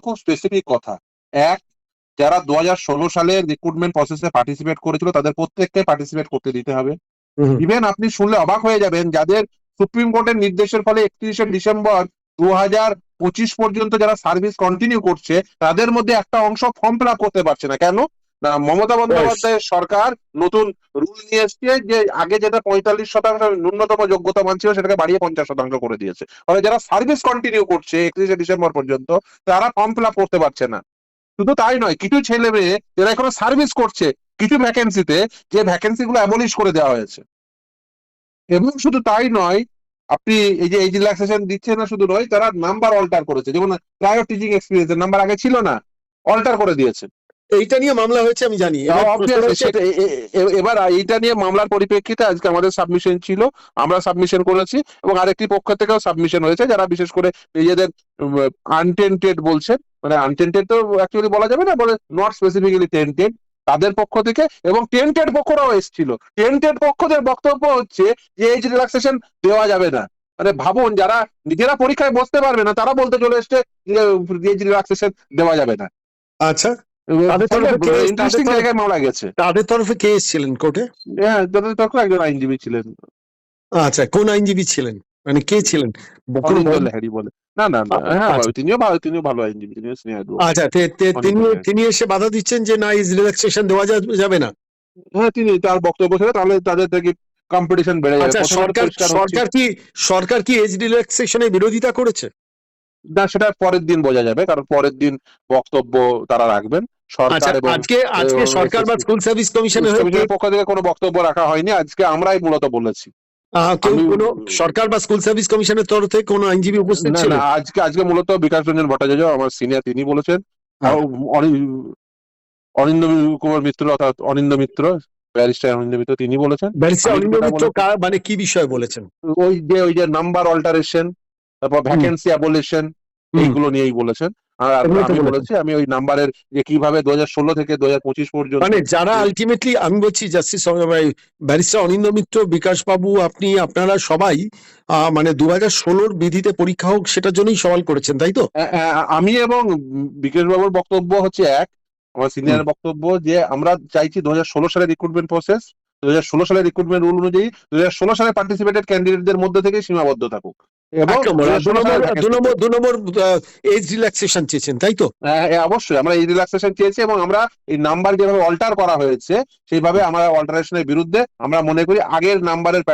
খুব স্পেসিফিক কথা। এক যারা দু হাজার ষোলো সালে রিক্রুটমেন্ট প্রসেসে পার্টিসিপেট করেছিল তাদের প্রত্যেককে পার্টিসিপেট করতে দিতে হবে। ইভেন আপনি শুনলে অবাক হয়ে যাবেন যাদের সুপ্রিম কোর্টের নির্দেশের ফলে একত্রিশে ডিসেম্বর দু হাজার পঁচিশ পর্যন্ত যারা সার্ভিস কন্টিনিউ করছে তাদের মধ্যে একটা অংশ ফর্ম ফিল করতে পারছে না। কেন? না মমতা বন্দ্যোপাধ্যায়ের সরকার নতুন রুল নিয়ে এসছে যে আগে যেটা পঁয়তাল্লিশ শতাংশ ন্যূনতম যোগ্যতা মান ছিল সেটাকে বাড়িয়ে পঞ্চাশ শতাংশ করে দিয়েছে। ফলে যারা সার্ভিস কন্টিনিউ করছে একত্রিশে ডিসেম্বর পর্যন্ত তারা ফর্ম ফিল করতে পারছে না। শুধু তাই নয় কিছু ছেলে মেয়ে যারা এখনও সার্ভিস করছে কিছু ভ্যাকেন্সিতে যে ভ্যাকেন্সি গুলো অ্যাবলিশ করে দেওয়া হয়েছে। এবং শুধু তাই নয় আপনি এই যে এই রিল্যাক্সেশন দিচ্ছে না শুধু নয় তারা নাম্বার অল্টার করেছে। যেমন প্রায় টিচিং এক্সপিরিয়েন্স নাম্বার আগে ছিল না অল্টার করে দিয়েছে। এইটা নিয়ে মামলা হয়েছে আমি জানি। এবার এইটা নিয়ে মামলার পরিপ্রেক্ষিতে আজকে আমাদের সাবমিশন ছিল আমরা সাবমিশন করেছি এবং আরেকটি পক্ষ থেকেও সাবমিশন হয়েছে যারা বিশেষ করে নিজেদের আনটেন্টেড বলছেন মানে আনটেন্টেড তো অ্যাকচুয়ালি বলা যাবে না বলে নট স্পেসিফিক্যালি টেন্টেড তাদের পক্ষ থেকে এবং টেন্টেড পক্ষরাও এসেছিল। টেন্টেড পক্ষদের বক্তব্য হচ্ছে যে এজ রিল্যাক্সেশন দেওয়া যাবে না। মানে ভাবুন যারা নিজেরা পরীক্ষায় বসতে পারবে না তারা বলতে চলে এসছে যে এজ রিল্যাক্সেশন দেওয়া যাবে না। আচ্ছা ইন্টারেস্টিং তাদের তরফে- জায়গায় মামলা গেছে। তাদের তরফে কে এসেছিলেন কোর্টে? হ্যাঁ তাদের তখন একজন আইনজীবী ছিলেন। আচ্ছা কোন আইনজীবী ছিলেন? মানে কে ছিলেন? বল- না না না হ্যাঁ আচ্ছা। তিনিও ভালো তিনিও ভালো আইনজীবী তিনিও স্নেহাদু আচ্ছা তিনি তিনি এসে বাধা দিচ্ছেন যে না ইজ রিল্যাক্সেশন দেওয়া যাবে না। হ্যাঁ তিনি তার বক্তব্য ছিল তাহলে তাদের থেকে কম্পিটিশন বেড়ে যাবে। আচ্ছা সরকার সরকার কি সরকার কি এজ রিল্যাক্সেশনের বিরোধিতা করেছে? না সেটা পরের দিন বোঝা যাবে কারণ পরের দিন বক্তব্য তারা রাখবেন। আচ্ছা সরকার আজকে আজকে সরকার বা স্কুল সার্ভিস কমিশনের পক্ষ থেকে কোনো বক্তব্য রাখা হয়নি আজকে আমরাই মূলত বলেছি। আহ, কেউ আমি- কোনো সরকার বা স্কুল সার্ভিস কমিশনের তরফ থেকে কোনো আইনজীবী উপস্থিত ছিল না আজকে আজকে মূলত বিকাশ রঞ্জন ভট্টাচার্য আমার সিনিয়র তিনি বলেছেন। অনি- অনিন্দ কুমার মিত্র অর্থাৎ অনিন্দ মিত্র ব্যারিস্টার অনিন্দ মিত্র তিনি বলেছেন। ব্যারিস্টার অনিন্দ মিত্র মানে কি বিষয়ে বলেছেন? ওই যে ওই যে নাম্বার অল্টারেশন তারপর ভ্যাকেন্সি অ্যাবলিশন এইগুলো নিয়েই বলেছেন। আর আমি বলেছেন। বলেছি আমি ওই নাম্বারের যে কীভাবে দু ষোলো থেকে দু পঁচিশ পর্যন্ত মানে যারা আলটিমেটলি আমি বলছি জাস্টিস ব্যারিস্টার অনিন্দ মিত্র বিকাশ বাবু আপনি আপনারা সবাই মানে দু হাজার ষোলোর বিধিতে পরীক্ষা হোক সেটার জন্যই সওয়াল করেছেন তাই তো? আমি এবং বিকেশ বাবুর বক্তব্য হচ্ছে এক আমার সিনিয়র বক্তব্য যে আমরা চাইছি দু হাজার ষোলো সালের রিক্রুটমেন্ট প্রসেস দু হাজার ষোলো সালের রিক্রুটমেন্ট রুল অনুযায়ী দু হাজার ষোলো সালে পার্টিসিপেটেড ক্যান্ডিডেটদের মধ্যে থেকে সীমাবদ্ধ থাকুক। রিল্যাক্সেশন চেয়েছেন তাই তো? হ্যাঁ, হ্যাঁ, অবশ্যই আমরা এই রিল্যাক্সেশন চেয়েছি এবং আমরা এই নাম্বার যেভাবে অল্টার করা হয়েছে সেইভাবে আমরা অল্টারেশনের বিরুদ্ধে আমরা মনে করি আগের নাম্বারের